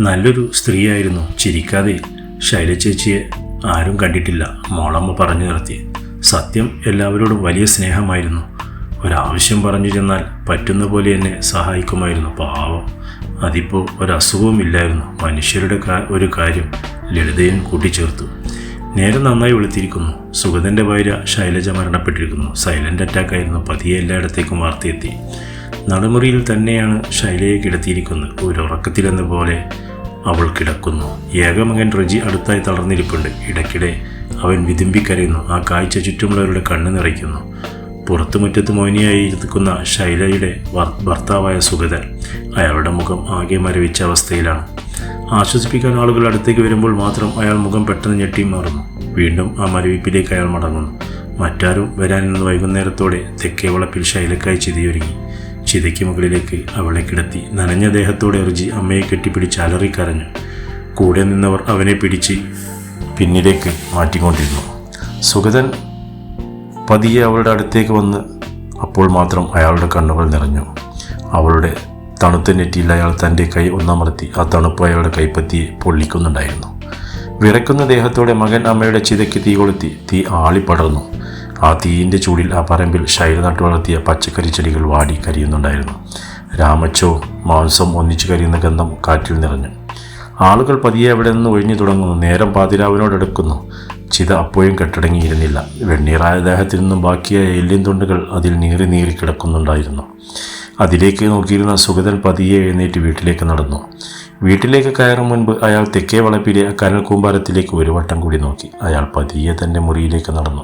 നല്ലൊരു സ്ത്രീയായിരുന്നു. ചിരിക്കാതെ ശൈലചേച്ചിയെ ആരും കണ്ടിട്ടില്ല. മോളമ്മ പറഞ്ഞു നിർത്തി സത്യം എല്ലാവരോടും വലിയ സ്നേഹമായിരുന്നു. ഒരാവശ്യം പറഞ്ഞു ചെന്നാൽ പറ്റുന്ന പോലെ എന്നെ സഹായിക്കുമായിരുന്നു. പാവം. അതിപ്പോൾ ഒരസുഖവും ഇല്ലായിരുന്നു. മനുഷ്യരുടെ ഒരു കാര്യം ലളിതയും കൂട്ടിച്ചേർത്തു. നേരം നന്നായി വെളുത്തിരിക്കുന്നു. സുഗതന്റെ ഭാര്യ ശൈലജ മരണപ്പെട്ടിരിക്കുന്നു. സൈലന്റ് അറ്റാക്ക് ആയിരുന്നു പതിയെ എല്ലായിടത്തേക്കും വാർത്തയെത്തി. നടുമുറിയിൽ തന്നെയാണ് ശൈലയെ കിടത്തിയിരിക്കുന്നത്. ഒരു ഉറക്കത്തിലെന്ന പോലെ അവൾ കിടക്കുന്നു. ഏകമകൻ റജി അടുത്തായി തളർന്നിരിപ്പുണ്ട്. ഇടയ്ക്കിടെ അവൻ വിതുമ്പിക്കരയുന്നു ആ കാഴ്ച ചുറ്റുമുള്ളവരുടെ കണ്ണു നിറയ്ക്കുന്നു. പുറത്തുമുറ്റത്ത് മോഹിനിയായി ഇരിക്കുന്ന ശൈലയുടെ ഭർ- ഭർത്താവായ സുഗതൻ അയാളുടെ മുഖം ആകെ മരവിച്ച അവസ്ഥയിലാണ്. ആശ്വസിപ്പിക്കാൻ ആളുകൾ അടുത്തേക്ക് വരുമ്പോൾ മാത്രം അയാൾ മുഖം പെട്ടെന്ന് ഞെട്ടി മാറുന്നു. വീണ്ടും ആ മരവിപ്പിലേക്ക് അയാൾ മടങ്ങുന്നു. മറ്റാരും വരാനിന്ന് വൈകുന്നേരത്തോടെ തെക്കേ വളപ്പിൽ ശൈലക്കായി ചിതയൊരുങ്ങി. ചിതയ്ക്ക് മുകളിലേക്ക് അവളെ കിടത്തി. നനഞ്ഞ ദേഹത്തോടെ എറിജി അമ്മയെ കെട്ടിപ്പിടിച്ച് അലറിക്കരഞ്ഞു കൂടെ നിന്നവർ അവനെ പിടിച്ച് പിന്നിലേക്ക് മാറ്റിക്കൊണ്ടിരുന്നു. സുഗതൻ പതിയെ അവളുടെ അടുത്തേക്ക് വന്ന് അപ്പോൾ മാത്രം അയാളുടെ കണ്ണുകൾ നിറഞ്ഞു. അവളുടെ തണുത്ത നെറ്റിയിൽ അയാൾ തന്റെ കൈ ഒന്നമർത്തി ആ തണുപ്പ് അയാളുടെ കൈപ്പത്തിയെ പൊള്ളിക്കുന്നുണ്ടായിരുന്നു. വിറക്കുന്ന ദേഹത്തോടെ മകൻ അമ്മയുടെ ചിതയ്ക്ക് തീ കൊളുത്തി തീ ആളിപ്പടർന്നു. ആ തീയിന്റെ ചൂടിൽ ആ പറമ്പിൽ ശൈല നട്ടു വളർത്തിയ പച്ചക്കറി ചെടികൾ വാടി കരിയുന്നുണ്ടായിരുന്നു. രാമച്ചോ മാംസം ഒന്നിച്ചു കരിയുന്ന ഗന്ധം കാറ്റിൽ നിറഞ്ഞു. ആളുകൾ പതിയെ അവിടെ നിന്ന് ഒഴിഞ്ഞു തുടങ്ങുന്നു. നേരം പാതിരാവിനോടടുക്കുന്നു ചിത അപ്പോഴും കെട്ടടങ്ങിയിരുന്നില്ല. വെണ്ണീറായ ദേഹത്തിൽ നിന്നും ബാക്കിയായ എല്ലിൻ തുണ്ടുകൾ അതിൽ നീറി നീറി കിടക്കുന്നുണ്ടായിരുന്നു. അതിലേക്ക് നോക്കിയിരുന്ന സുഗതൻ പതിയെ എഴുന്നേറ്റ് വീട്ടിലേക്ക് നടന്നു. വീട്ടിലേക്ക് കയറും മുൻപ് അയാൾ തെക്കേ വളപ്പിലെ കനൽ കൂമ്പാരത്തിലേക്ക് ഒരു വട്ടം കൂടി നോക്കി. അയാൾ പതിയെ തന്റെ മുറിയിലേക്ക് നടന്നു.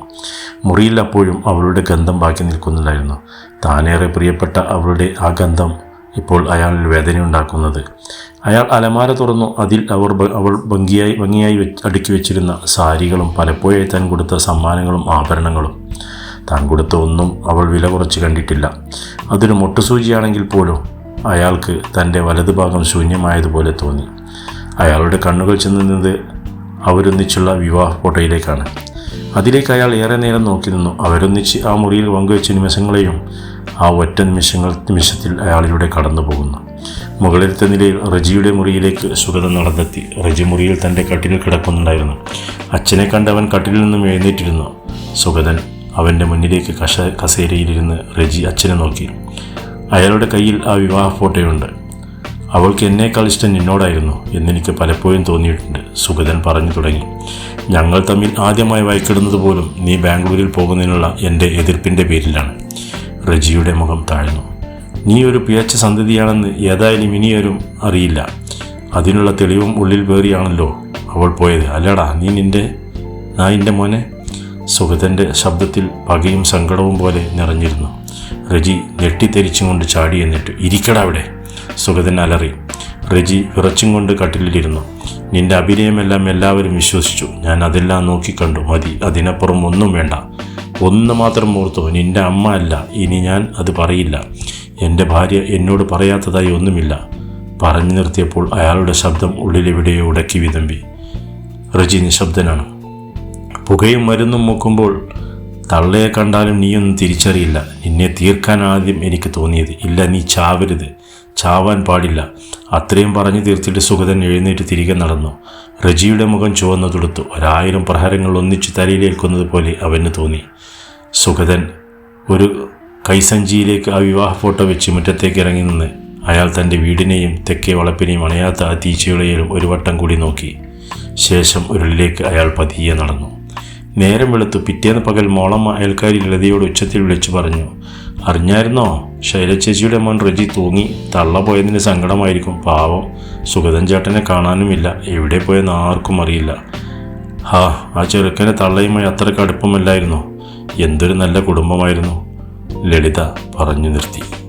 മുറിയിൽ അപ്പോഴും അവളുടെ ഗന്ധം ബാക്കി നിൽക്കുന്നുണ്ടായിരുന്നു താനേറെ പ്രിയപ്പെട്ട അവളുടെ ആ ഗന്ധം ഇപ്പോൾ അയാളിൽ വേദനയുണ്ടാക്കുന്നത്. അയാൾ അലമാര തുറന്നു. അതിൽ അവർ അവൾ ഭംഗിയായി ഭംഗിയായി അടുക്കി വെച്ചിരുന്ന സാരികളും പലപ്പോഴായി താൻ കൊടുത്ത സമ്മാനങ്ങളും ആഭരണങ്ങളും. താൻ കൊടുത്ത ഒന്നും അവൾ വില കുറച്ച് കണ്ടിട്ടില്ല. അതൊരു മുട്ടുസൂചിയാണെങ്കിൽ പോലും അയാൾക്ക് തന്റെ വലതുഭാഗം ശൂന്യമായതുപോലെ തോന്നി. അയാളുടെ കണ്ണുകൾ ചെന്നുന്നത് അവരൊന്നിച്ചുള്ള വിവാഹ ഫോട്ടോയിലേക്കാണ് അതിലേക്ക് അയാൾ ഏറെ നേരം നോക്കി നിന്നു. അവരൊന്നിച്ച് ആ മുറിയിൽ പങ്കുവെച്ച നിമിഷങ്ങളെയും ആ ഒറ്റ നിമിഷങ്ങൾ നിമിഷത്തിൽ അയാളിലൂടെ കടന്നു പോകുന്നു. മുകളിലത്തെ നിലയിൽ റജിയുടെ മുറിയിലേക്ക് സുഗത നടന്നെത്തി. റജി മുറിയിൽ തന്റെ കട്ടിലിൽ കിടക്കുന്നുണ്ടായിരുന്നു. അച്ഛനെ കണ്ട് അവൻ കട്ടിലിൽ നിന്നും എഴുന്നേറ്റിരുന്നു. സുഗതൻ അവന്റെ മുന്നിലേക്ക് കഷ കസേരയിലിരുന്ന് റജി അച്ഛനെ നോക്കി. അയാളുടെ കയ്യിൽ ആ വിവാഹ ഫോട്ടോയുണ്ട് അവൾക്ക് എന്നേക്കാൾ ഇഷ്ടം നിന്നോടായിരുന്നു എന്നെനിക്ക് പലപ്പോഴും തോന്നിയിട്ടുണ്ട് സുഗതൻ പറഞ്ഞു തുടങ്ങി. ഞങ്ങൾ തമ്മിൽ ആദ്യമായി വായിക്കിടുന്നത് പോലും നീ ബാംഗ്ലൂരിൽ പോകുന്നതിനുള്ള എന്റെ എതിർപ്പിന്റെ പേരിലാണ്. റജിയുടെ മുഖം താഴ്ന്നു. നീ ഒരു പിഴച്ച സന്തതിയാണെന്ന് ഏതായാലും ഇനിയൊരും അറിയില്ല. അതിനുള്ള തെളിവും ഉള്ളിൽ വേറിയാണല്ലോ അവൾ പോയത്. അല്ലടാ നീ നിന്റെ നായിന്റെ മോനെ? സുഗതന്റെ ശബ്ദത്തിൽ പകയും സങ്കടവും പോലെ നിറഞ്ഞിരുന്നു. റജി ഞെട്ടിത്തെരിച്ചും കൊണ്ട് ചാടി എന്നിട്ട് ഇരിക്കടാ അവിടെ സുഗതൻ അലറി. റജി വിറച്ചും കൊണ്ട് കട്ടിലിരുന്നു നിന്റെ അഭിനയമെല്ലാം എല്ലാവരും വിശ്വസിച്ചു. ഞാൻ അതെല്ലാം നോക്കിക്കണ്ടു. മതി അതിനപ്പുറം ഒന്നും വേണ്ട. ഒന്ന് മാത്രം ഓർത്തു നിന്റെ അമ്മ അല്ല. ഇനി ഞാൻ അത് പറയില്ല. എന്റെ ഭാര്യ എന്നോട് പറയാത്തതായി ഒന്നുമില്ല. പറഞ്ഞു നിർത്തിയപ്പോൾ അയാളുടെ ശബ്ദം ഉള്ളിലെവിടെയോ ഉടക്കി വിതമ്പി. റജി നിശബ്ദനാണ്. പുകയും മരുന്നും മുക്കുമ്പോൾ തള്ളയെ കണ്ടാലും നീയൊന്നും തിരിച്ചറിയില്ല. നിന്നെ തീർക്കാൻ ആദ്യം എനിക്ക് തോന്നിയത് ഇല്ല നീ ചാവരുത്. ചാവാൻ പാടില്ല. അത്രയും പറഞ്ഞു തീർത്തിട്ട് സുഗതൻ എഴുന്നേറ്റ് തിരികെ നടന്നു. റജിയുടെ മുഖം ചുവന്നു തുടുത്തു. ഒരായിരം പ്രഹരങ്ങൾ ഒന്നിച്ചു തലയിലേൽക്കുന്നത് പോലെ അവന് തോന്നി. സുഗതൻ ഒരു കൈസഞ്ചിയിലേക്ക് ആ വിവാഹ ഫോട്ടോ വെച്ച് മുറ്റത്തേക്ക് ഇറങ്ങി നിന്ന് അയാൾ തന്റെ വീടിനെയും തെക്കേ വളപ്പിനെയും അണയാത്ത ആ തീച്ചയുടെയും ഒരു വട്ടം കൂടി നോക്കി. ശേഷം ഉരുളിലേക്ക് അയാൾ പതിയെ നടന്നു. നേരം വെളുത്തു പിറ്റേന്ന് പകൽ മോളമ്മ അയൽക്കാരി ലളിതയോട് ഉച്ചത്തിൽ വിളിച്ചു പറഞ്ഞു അറിഞ്ഞായിരുന്നോ? ശൈലചേച്ചിയുടെ മോൻ റജി തൂങ്ങി തള്ള പോയതിന് സങ്കടമായിരിക്കും. പാവം. സുഗതൻ ചേട്ടനെ കാണാനുമില്ല. എവിടെ പോയെന്ന് ആർക്കും അറിയില്ല. ഹാ ആ ചെറുക്കനെ തള്ളയുമായി അത്രയ്ക്ക് അടുപ്പമല്ലായിരുന്നു എന്തൊരു നല്ല കുടുംബമായിരുന്നു. ലളിത പറഞ്ഞു നിർത്തി.